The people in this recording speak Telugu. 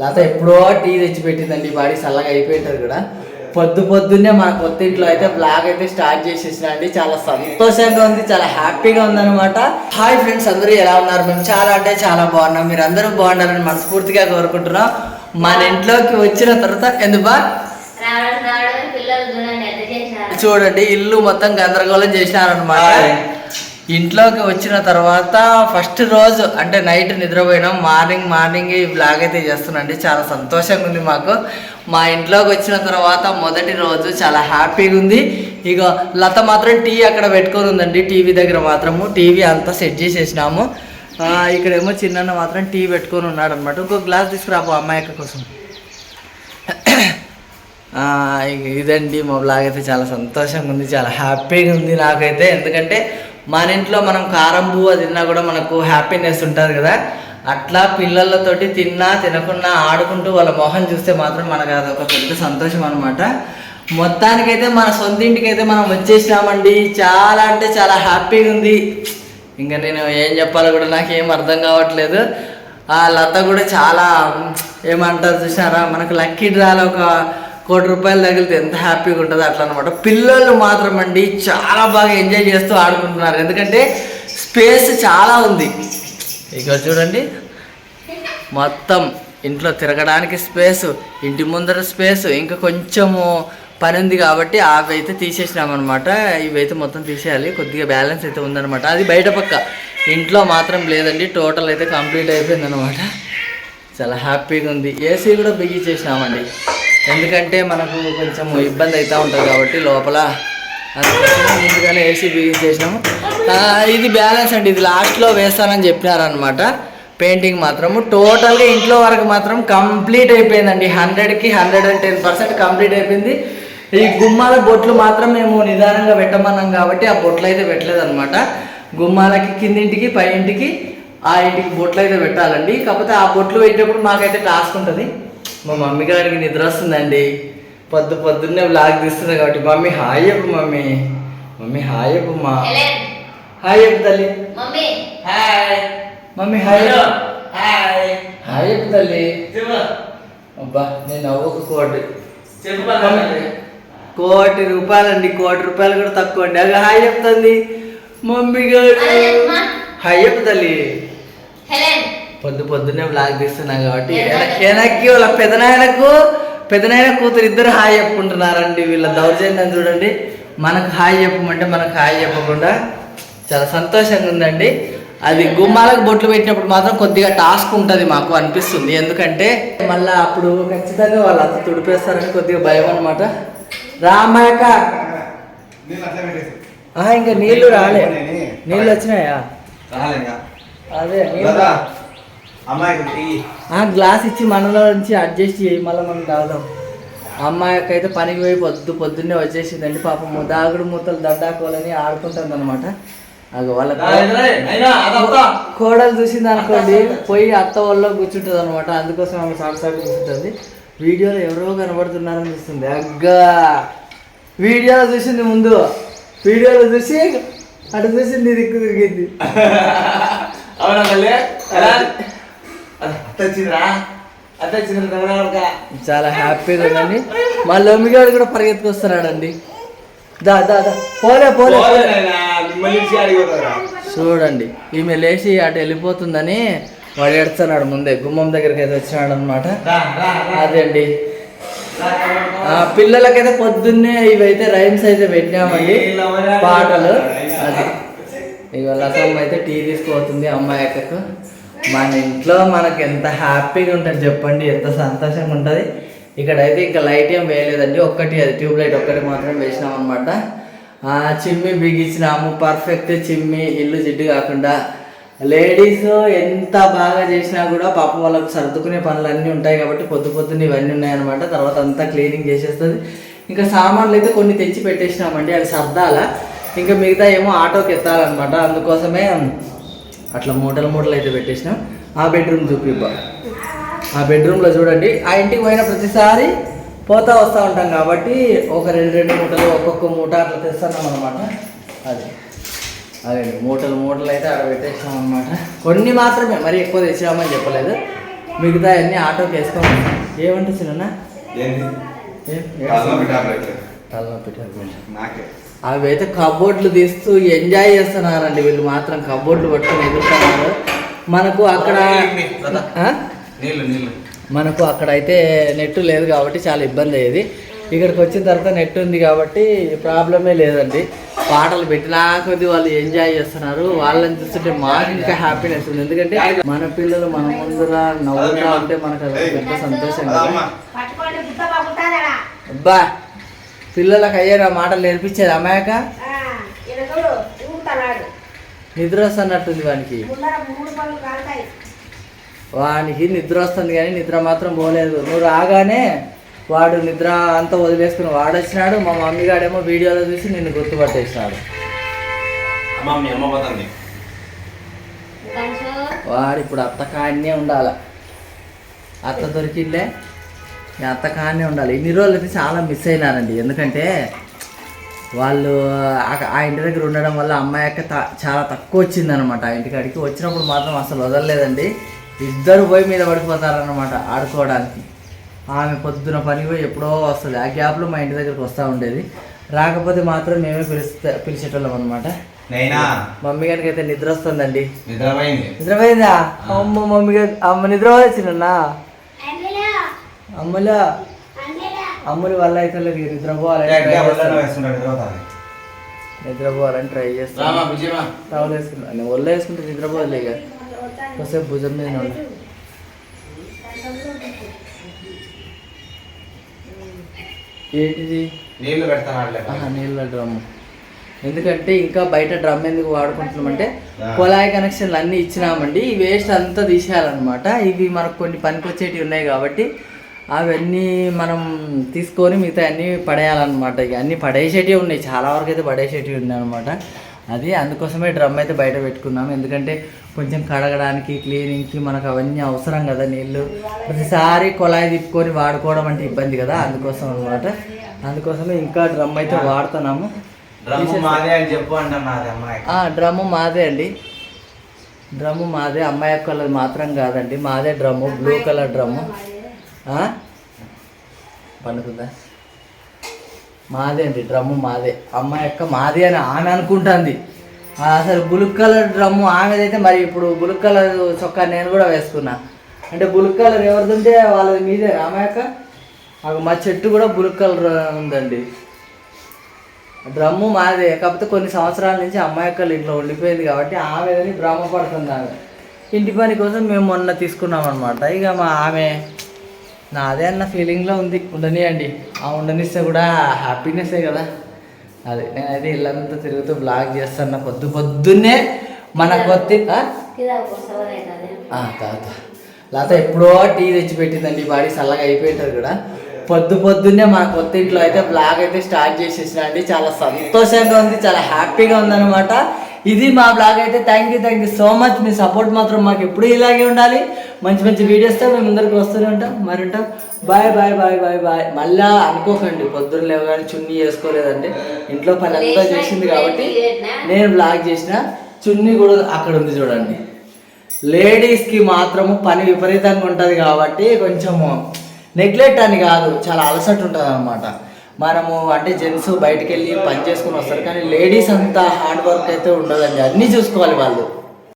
లత ఎప్పుడో టీ తెచ్చి పెట్టిందండి ఈ బాడీ చల్లగా అయిపోయింటారు కూడా. పొద్దు పొద్దున్నే మన కొత్త ఇంట్లో అయితే బ్లాగ్ అయితే స్టార్ట్ చేసేసిన అండి. చాలా సంతోషంగా ఉంది చాలా హ్యాపీగా ఉందన్నమాట. హాయ్ ఫ్రెండ్స్ అందరూ ఎలా ఉన్నారు? మేము చాలా అంటే చాలా బాగున్నాం. మీరు అందరూ బాగుండాలని మనస్ఫూర్తిగా కోరుకుంటున్నాం. మన ఇంట్లోకి వచ్చిన తర్వాత ఎందుకు బా? రావడం రావడం పిల్లలు చూడండి ఎంత చేశారు. చూడండి ఇల్లు మొత్తం గందరగోళం చేసినారనమాట ఇంట్లోకి వచ్చిన తర్వాత ఫస్ట్ రోజు అంటే నైట్ నిద్రపోయినాం. మార్నింగ్ మార్నింగ్ ఈ బ్లాగ్ అయితే చేస్తున్నాండి చాలా సంతోషంగా ఉంది మాకు. మా ఇంట్లోకి వచ్చిన తర్వాత మొదటి రోజు చాలా హ్యాపీగా ఉంది. ఇక లత మాత్రం టీ అక్కడ పెట్టుకొని ఉందండి. టీవీ దగ్గర మాత్రము. టీవీ అంతా సెట్ చేసేసినాము. ఇక్కడేమో చిన్న మాత్రం టీ పెట్టుకొని ఉన్నాడు అనమాట ఇంకో గ్లాస్ తీసుకురాపో అమ్మాయి కోసం. ఇదండి. మా బ్లాగ్ అయితే చాలా సంతోషంగా ఉంది. చాలా హ్యాపీగా ఉంది నాకైతే. ఎందుకంటే మన ఇంట్లో మనం కారం పువ్వు తిన్నా కూడా మనకు హ్యాపీనెస్ ఉంటుంది కదా. అట్లా పిల్లలతోటి తిన్నా తినకుండా ఆడుకుంటూ వాళ్ళ మొహం చూస్తే మాత్రం మనకు అది ఒక పెద్ద సంతోషం అనమాట మొత్తానికైతే మన సొంత ఇంటికి అయితే మనం వచ్చేసినామండి. చాలా అంటే చాలా హ్యాపీగా ఉంది. ఇంకా నేను ఏం చెప్పాలో కూడా నాకు ఏం అర్థం కావట్లేదు. ఆ లత కూడా చాలా ఏమంటారు చూసారా మనకు లక్కీ డ్రాలో ఒక కోటి రూపాయలు తగిలితే ఎంత హ్యాపీగా ఉంటుందో అట్లా అనమాట పిల్లలు మాత్రం అండి చాలా బాగా ఎంజాయ్ చేస్తూ ఆడుకుంటున్నారు. ఎందుకంటే స్పేస్ చాలా ఉంది. ఇక చూడండి. మొత్తం ఇంట్లో తిరగడానికి స్పేస్ ఇంటి ముందర స్పేస్ ఇంకా కొంచెము పని ఉంది కాబట్టి అవి అయితే తీసేసినామన్నమాట. ఇవైతే మొత్తం తీసేయాలి. కొద్దిగా బ్యాలెన్స్ అయితే ఉందన్నమాట. అది బయట పక్క. ఇంట్లో మాత్రం లేదండి. టోటల్ అయితే కంప్లీట్ అయిపోయింది అనమాట చాలా హ్యాపీగా ఉంది. ఏసీ కూడా బిగించేసినామండి ఎందుకంటే మనకు కొంచెం ఇబ్బంది అవుతూ ఉంటుంది కాబట్టి లోపల. ముందుగానే ఏసీ బిగించేసినాము చేసినాము. ఇది బ్యాలెన్స్ అండి. ఇది లాస్ట్లో వేస్తానని చెప్పినారనమాట పెయింటింగ్ మాత్రము. టోటల్గా ఇంట్లో వరకు మాత్రం కంప్లీట్ అయిపోయిందండి. హండ్రెడ్కి hundred and ten percent complete అయిపోయింది. ఈ గుమ్మాల బొట్లు మాత్రం మేము నిదానంగా పెట్టమన్నాం కాబట్టి ఆ బొట్లు అయితే పెట్టలేదన్నమాట. గుమ్మాలకి కిందింటికి పై ఇంటికి ఆ ఇంటికి బొట్లు అయితే పెట్టాలండి. కాకపోతే ఆ బొట్లు పెట్టేటప్పుడు మాకైతే టాస్క్ ఉంటుంది. మా మమ్మీ గారికి నిద్ర వస్తుందండి. పొద్దు పొద్దున్నే బ్లాగ్ తీస్తుంది కాబట్టి మమ్మీ హాయ్ చెప్పు మమ్మీ. మమ్మీ హాయ్ చెప్పు మా హాయ్ చెప్పు తల్లి. Mummy. Hi. Mummy hi hi. Hi చెప్పు తల్లి. అబ్బా నేను నవ్వుకు కోటి. కోటి రూపాయలండి కోటి రూపాయలు కూడా తక్కువ అండి. అవి హాయ్ చెప్తుంది మమ్మీ గారు. అదే. హాయ్ చెప్పు తల్లి. హెలెన్ పొద్దు పొద్దున్నే బ్లాగ్ తీస్తున్నా కాబట్టి వెన- వెనక్కి వాళ్ళ పెదనాయనకు పెదనాయన కూతురు ఇద్దరు హాయ్ చెప్పుకుంటున్నారండి. వీళ్ళ దౌర్జన్యం చూడండి. మనకు హాయ్ చెప్పమంటే మనకు హాయ్ చెప్పకుండా చాలా సంతోషంగా ఉందండి. అది గుమ్మాలకు బొట్లు పెట్టినప్పుడు మాత్రం కొద్దిగా టాస్క్ ఉంటుంది మాకు అనిపిస్తుంది. ఎందుకంటే మళ్ళీ అప్పుడు ఖచ్చితంగా వాళ్ళు అంత తుడిపేస్తారని కొద్దిగా భయం అనమాట రామాయక ఇంకా నీళ్ళు రాలే. నీళ్ళు వచ్చినాయా. అదే గ్లాస్ ఇచ్చి మనలో నుంచి అడ్జస్ట్ చేయి మళ్ళీ మనం తాగుదాం. అమ్మాయికి అయితే పనికి పోయి పొద్దు పొద్దున్నే వచ్చేసిందండి పాపం దాగుడు మూతలు దడ్డాకోలని ఆడుకుంటుంది అనమాట వాళ్ళ కోడలు చూసింది అనుకోండి పోయి అత్త వాళ్ళలో కూర్చుంటుంది అనమాట అందుకోసం ఆమె సాగు సాగు కూర్చుంటుంది. వీడియోలో ఎవరో కనబడుతున్నారని చూస్తుంది. అగ్గా! వీడియోలో చూసింది ముందు. వీడియోలో చూసి అటు చూసింది దిక్కు తిరిగింది. అవునా చాలా హ్యాపీగా ఉందండి. మా లొమ్మిగాడు కూడా పరిగెత్తుకొస్తున్నాడండి. దా దా దా. పోలే పోలే. చూడండి ఈమె లేచి అటు వెళ్ళిపోతుందని వాడు ఎడుతున్నాడు ముందే గుమ్మం దగ్గరికి అయితే వచ్చినాడు అనమాట రా, రా, రా. అదే అండి రా, తగలబడక. ఆ, పిల్లలకైతే పొద్దున్నే ఇవైతే రైమ్స్ అయితే పెట్టినామండి పాటలు. అది. లతమ్మ అయితే టీ తీసుకుపోతుంది అమ్మాయి అక్కకు. మన ఇంట్లో మనకి ఎంత హ్యాపీగా ఉంటుంది చెప్పండి ఎంత సంతోషంగా ఉంటుంది. ఇక్కడైతే ఇంకా లైట్ ఏం వేయలేదండి ఒక్కటి అది ట్యూబ్ లైట్ ఒక్కటి మాత్రం వేసినాం అనమాట చిమ్మి బిగించినాము పర్ఫెక్ట్ చిమ్మి ఇల్లు జిడ్డు కాకుండా. లేడీస్ ఎంత బాగా చేసినా కూడా పాప వాళ్ళకు సర్దుకునే పనులు అన్నీ ఉంటాయి కాబట్టి పొద్దు పొద్దున్న ఇవన్నీ ఉన్నాయన్నమాట తర్వాత అంతా క్లీనింగ్ చేసేస్తుంది. ఇంకా సామాన్లు అయితే కొన్ని తెచ్చి పెట్టేసినామండి అవి సర్దాల. ఇంకా మిగతా ఏమో ఆటోకి ఎత్తాలన్నమాట. అందుకోసమే అట్లా మూటలు మూటలు అయితే పెట్టేసినాం. ఆ బెడ్రూమ్ చూపిబ్బా ఆ బెడ్రూమ్లో చూడండి ఆ ఇంటికి పోయిన ప్రతిసారి పోతా వస్తూ ఉంటాం కాబట్టి ఒక రెండు రెండు మూటలు ఒక్కొక్క మూట అట్లా తెస్తున్నాం అనమాట అది. అదే మూటలు మూటలు అయితే ఆడ పెట్టేసినాం అనమాట కొన్ని మాత్రమే మరి ఎక్కువ తెచ్చినామని చెప్పలేదు. మిగతా అన్ని ఆటోకి వేసుకోవాలి ఏమంటే చిన్న టాబ్లెట్. తలనొప్పి టాబ్లెట్. నాకే. అవి అయితే కబోర్డ్లు తీస్తూ ఎంజాయ్ చేస్తున్నారండి. వీళ్ళు మాత్రం కబోర్డ్లు పట్టుకొని ఎగురుతున్నారు. మనకు అక్కడ మనకు అక్కడ అయితే నెట్ లేదు కాబట్టి చాలా ఇబ్బంది అయ్యేది. ఇక్కడికి వచ్చిన తర్వాత నెట్ ఉంది కాబట్టి ప్రాబ్లమే లేదండి. పాటలు పెట్టినా కొద్ది వాళ్ళు ఎంజాయ్ చేస్తున్నారు. వాళ్ళని చూస్తుంటే మాకు ఇంకా హ్యాపీనెస్ ఉంది. ఎందుకంటే మన పిల్లలు మన ముందర నవ్వుతా ఉంటే మనకు అది పెద్ద సంతోషం కదా. అబ్బా. పిల్లలకు అయ్యే మాటలు నేర్పించేది అమ్మాయక నిద్ర వస్తున్నట్టుంది వానికి. వానికి నిద్ర వస్తుంది కానీ నిద్ర మాత్రం పోలేదు. నువ్వు రాగానే వాడు నిద్ర అంతా వదిలేసుకుని వాడు వచ్చినాడు మా మమ్మీ గాడేమో వీడియోలో చూసి నిన్ను గుర్తుపట్టేసినాడు వాడు ఇప్పుడు అత్త కాడనే ఉండాలి. అత్త దొరికిందే. అత్త కాడనే ఉండాలి. ఇన్ని రోజులు అయితే చాలా మిస్ అయినానండి ఎందుకంటే వాళ్ళు ఆ- ఇంటి దగ్గర ఉండడం వల్ల అమ్మాయి యొక్క చాలా తక్కువ వచ్చిందనమాట ఆ ఇంటికాడికి వచ్చినప్పుడు మాత్రం అసలు వదలలేదండి. ఇద్దరు పోయి మీద పడిపోతారనమాట ఆడుకోవడానికి. ఆమె పొద్దున పనికి పోయి ఎప్పుడో వస్తుంది. ఆ గ్యాప్లో మా ఇంటి దగ్గరకు వస్తూ ఉండేది. రాకపోతే మాత్రం మేమే పిలిస్తే పిలిచేటోళ్ళం అనమాట మమ్మీ గారికి అయితే నిద్ర వస్తుందండి. నిద్రపోయింది. నిద్రపోయిందా? అమ్మ మమ్మీ గారు అమ్మ నిద్ర వచ్చిందన్నా అమ్మలో అమ్మని వల్ల అయితే నిద్రపోవాలని ట్రై రామా చేస్తాను టవల్ ఒళ్ళు వేసుకుంటే నిద్రపోలే ఇక. కాసేపు భుజం మీద ఉండు. ఏంటిది? నీళ్ళు పెడతాను నీళ్ళ డ్రమ్. ఎందుకంటే ఇంకా బయట డ్రమ్ ఎందుకు వాడుకుంటున్నామంటే కుళాయి కనెక్షన్లు అన్నీ ఇచ్చినామండి. ఈ వేస్ట్ అంతా తీసేయాలన్నమాట. ఇవి మనకు కొన్ని పనికొచ్చేటివి ఉన్నాయి కాబట్టి అవన్నీ మనం తీసుకొని మిగతా అన్నీ పడేయాలన్నమాట. ఇక అన్నీ పడేసేటివి ఉన్నాయి. చాలా వరకు అయితే పడేసేటివి ఉన్నాయి అనమాట అది అందుకోసమే డ్రమ్ అయితే బయట పెట్టుకున్నాం ఎందుకంటే కొంచెం కడగడానికి క్లీనింగ్కి మనకు అవన్నీ అవసరం కదా నీళ్ళు. ప్రతిసారి కుళాయి తిప్పుకొని వాడుకోవడం అంటే ఇబ్బంది కదా అందుకోసం అనమాట అందుకోసమే ఇంకా డ్రమ్ అయితే వాడుతున్నాము. డ్రమ్ము మాదే అండి. డ్రమ్ము మాదే. అమ్మాయి కలర్ మాత్రం కాదండి. మాదే డ్రమ్ము బ్లూ కలర్ డ్రమ్ము? పండుకుందా? మాదే అండి డ్రమ్ము మాదే. అమ్మ యొక్క మాదే అని ఆమె అనుకుంటుంది. అసలు బులుక్ కలర్ డ్రమ్ము ఆమెదైతే మరి ఇప్పుడు బులుక్ కలర్ చొక్కా నేను కూడా వేసుకున్నా. అంటే బులుక్ కలర్ ఎవరిదంటే వాళ్ళ వాళ్ళది మీదే. ఆమె యొక్క మాకు మా చెట్టు కూడా బులుక్ కలర్ ఉందండి. డ్రమ్ము మాదే. కాకపోతే కొన్ని సంవత్సరాల నుంచి అమ్మాయి యొక్క ఇంట్లో ఉండిపోయింది కాబట్టి ఆమె భ్రమ పడుతుంది ఆమె. ఇంటి పని కోసం మేము మొన్న తీసుకున్నాం అనమాట ఇక మా ఆమె నాదే అన్న ఫీలింగ్లో ఉంది. ఉండనియండి. ఆ ఉండనిస్తే కూడా హ్యాపీనెస్సే కదా. అదే నేనైతే ఇల్లంతా తిరుగుతూ బ్లాగ్ చేస్తాను పొద్దు పొద్దున్నే మన కొత్త తాత. లేకపోతే ఎప్పుడో టీ తెచ్చి పెట్టిందండి బాడీ చల్లగా అయిపోయింటారు కూడా. పొద్దు పొద్దున్నే మన కొత్త ఇంట్లో అయితే బ్లాగ్ అయితే స్టార్ట్ చేసేసిన అండి. చాలా సంతోషంగా ఉంది. చాలా హ్యాపీగా ఉందన్నమాట. ఇది మా బ్లాగ్ అయితే thank you thank you so much me support మాత్రం మాకు ఎప్పుడూ ఇలాగే ఉండాలి. మంచి మంచి వీడియోస్తో మేము ముందరికి వస్తూనే ఉంటాం. మరి ఉంటాం. Bye bye bye bye bye మళ్ళా అనుకోకండి పొద్దున్న లేవగానే చున్నీ వేసుకోలేదండి ఇంట్లో పని అంతా చేసింది కాబట్టి నేను బ్లాగ్ చేసిన చున్నీ కూడా అక్కడ ఉంది చూడండి. లేడీస్కి మాత్రము పని విపరీతంగా ఉంటుంది కాబట్టి కొంచెము నెగ్లెక్ట్ అని కాదు చాలా అలసట ఉంటుంది అనమాట మనము అంటే జెంట్స్ బయటికి వెళ్ళి పని చేసుకుని వస్తారు. కానీ లేడీస్ అంతా హార్డ్ వర్క్ అయితే ఉండదండి. అన్నీ చూసుకోవాలి వాళ్ళు.